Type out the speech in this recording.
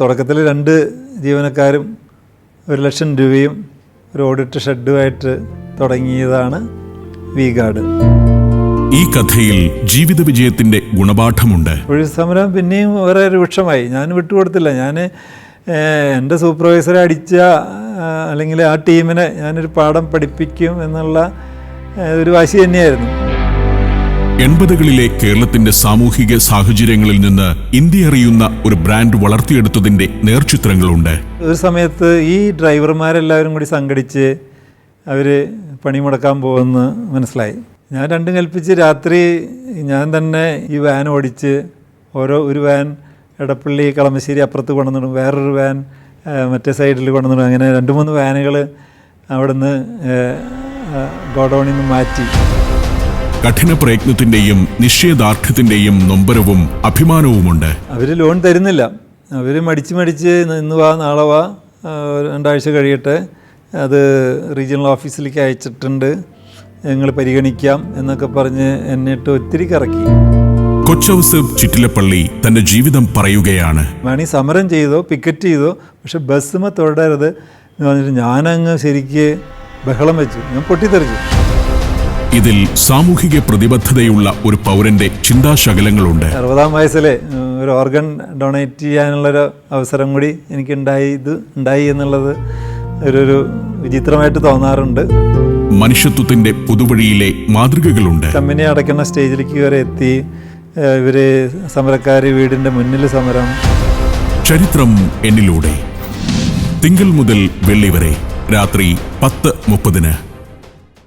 തുടക്കത്തിൽ രണ്ട് ജീവനക്കാരും ഒരു ലക്ഷം രൂപയും ഒരു ഓഡിറ്റ് ഷെഡുമായിട്ട് തുടങ്ങിയതാണ് വി ഗാർഡ്. ഈ കഥയിൽ ജീവിത വിജയത്തിന്റെ ഗുണപാഠമുണ്ട്. ഒഴിവ് സമരം പിന്നെയും വേറെ രൂക്ഷമായി ഞാൻ വിട്ടുകൊടുത്തില്ല. ഞാൻ എന്റെ സൂപ്പർവൈസറെ അടിച്ച അല്ലെങ്കിൽ ആ ടീമിനെ ഞാനൊരു പാഠം പഠിപ്പിക്കും എന്നുള്ള ഒരു വാശി തന്നെയായിരുന്നു. എൺപതുകളിലെ കേരളത്തിന്റെ സാമൂഹിക സാഹചര്യങ്ങളിൽ നിന്ന് ഇന്ത്യ അറിയുന്ന ഒരു ബ്രാൻഡ് വളർത്തിയെടുത്തതിന്റെ നേർചിത്രങ്ങളുണ്ട്. ഒരു സമയത്ത് ഈ ഡ്രൈവർമാരെല്ലാവരും കൂടി സംഘടിച്ച് അവർ പണിമുടക്കാൻ പോകുമെന്ന് മനസ്സിലായി. ഞാൻ രണ്ടും കൽപ്പിച്ച് രാത്രി ഞാൻ തന്നെ ഈ വാൻ ഓടിച്ച് ഓരോ ഒരു വാൻ എടപ്പള്ളി കളമശ്ശേരി അപ്പുറത്ത് കൊണ്ടുവന്നിടും. വേറൊരു വാൻ മറ്റേ സൈഡിൽ കൊണ്ടുവന്നിടും. അങ്ങനെ രണ്ട് മൂന്ന് വാനുകൾ അവിടുന്ന് ഗോഡൗണിൽ നിന്ന് മാറ്റി. കഠിന പ്രയത്നത്തിന്റെയും നിശ്ചയദാർഢ്യത്തിന്റെയും നൊമ്പരവും അഭിമാനവുമുണ്ട്. അവർ ലോൺ തരുന്നില്ല. അവർ മടിച്ച് മടിച്ച് ഇന്ന് വാ നാളെ വാ രണ്ടാഴ്ച കഴിയട്ടെ. അത് റീജിയണൽ ഓഫീസിലേക്ക് അയച്ചിട്ടുണ്ട്. ഞങ്ങൾ പരിഗണിക്കാം എന്നൊക്കെ പറഞ്ഞ് എന്നിട്ട് ഒത്തിരി കറക്കി. കൊച്ചൗസഫ് ചിറ്റിലപ്പള്ളി തന്റെ ജീവിതം പറയുകയാണ്. വേണി സമരം ചെയ്തോ പിക്കറ്റ് ചെയ്തോ പക്ഷെ ബസ്സുമ തൊടരുത് എന്ന് പറഞ്ഞിട്ട് ഞാനങ്ങ് ശരിക്ക് ബഹളം വെച്ചു. ഞാൻ പൊട്ടിത്തെറിച്ചു. ഇതിൽ സാമൂഹിക പ്രതിബദ്ധതയുള്ള ഒരു പൗരന്റെ ചിന്താശകലങ്ങളുണ്ട്. അറുപതാം വയസ്സിലെ ഒരു ഓർഗൻ ഡൊണേറ്റ് ചെയ്യാനുള്ളൊരു അവസരം കൂടി എനിക്ക് ഉണ്ടായി ഇത് ഉണ്ടായി എന്നുള്ളത് ഒരു വിചിത്രമായിട്ട് തോന്നാറുണ്ട്. മനുഷ്യത്വത്തിന്റെ പുതുവഴിയിലെ മാതൃകകളുണ്ട്. കമ്പനി അടയ്ക്കുന്ന സ്റ്റേജിലേക്ക് വരെ എത്തി ഇവർ സമരക്കാർ വീടിന്റെ മുന്നിൽ സമരം. ചരിത്രം എന്നിലൂടെ. തിങ്കൾ മുതൽ വെള്ളി വരെ രാത്രി പത്ത് മുപ്പതിന്.